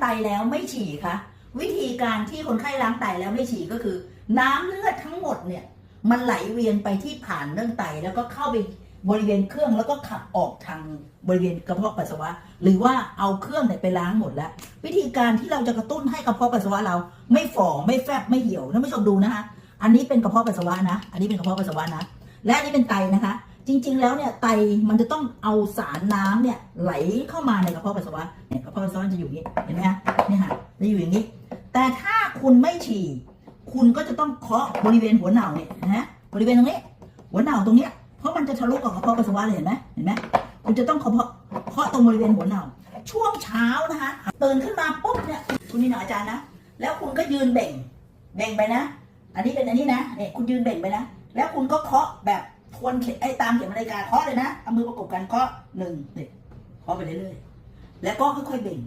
ไตแล้วไม่ฉี่คะวิธีการที่คนไข้ล้างไตแล้วไม่ฉี่ก็คือ น้ำเลือดทั้งหมดเนี่ยมันไหลเวียนไปที่ผ่านเรื่องไตแล้วก็เข้าไปบริเวณเครื่องแล้วก็ขับออกทางบริเวณกระเพาะปัสสาวะ หรือว่าเอาเครื่องเนี่ยไปล้างหมดแล้ว วิธีการที่เราจะกระตุ้นให้กระเพาะปัสสาวะเรา ไม่ฝ่อไม่แฟบไม่เหี่ยวท่านผู้ชมดูนะคะอันนี้เป็นกระเพาะปัสสาวะนะ อันนี้เป็นกระเพาะปัสสาวะนะ และอันนี้เป็นไตนะคะ จริง ๆ แล้วเนี่ยไตมันจะต้องเอาสารน้ำเนี่ยไหลเข้ามาในกระเพาะปัสสาวะเนี่ยกระเพาะปัสสาวะจะอยู่อย่างนี้เห็นไหมฮะนี่ค่ะจะอยู่อย่างนี้ แต่ถ้าคุณไม่ฉี่คุณก็จะต้องเคาะบริเวณหัวเหน่าเนี่ยนะฮะบริเวณตรงนี้ หัวเหน่าตรงเนี้ยเพราะมันจะทะลุกับกระเพาะปัสสาวะเลยเห็นไหมเห็นไหมคุณจะต้องเคาะเคาะตรงบริเวณหัวเหน่าช่วงเช้านะคะตื่นขึ้นมาปุ๊บเนี่ยคุณนี่หนออาจารย์นะแล้วคุณก็ยืนเบ่งเบ่งไปนะ อันนี้เป็นอันนี้นะเนี่ยคุณยืนเบ่งไปนะ แล้วคุณก็เคาะแบบทวนเข็มไอ้ตามเข็มนาฬิกาเคาะเลยนะเอามือประกบกันเคาะหนึ่งเนี่ยเคาะไปเรื่อยๆ แล้วก็ค่อยๆเบ่ง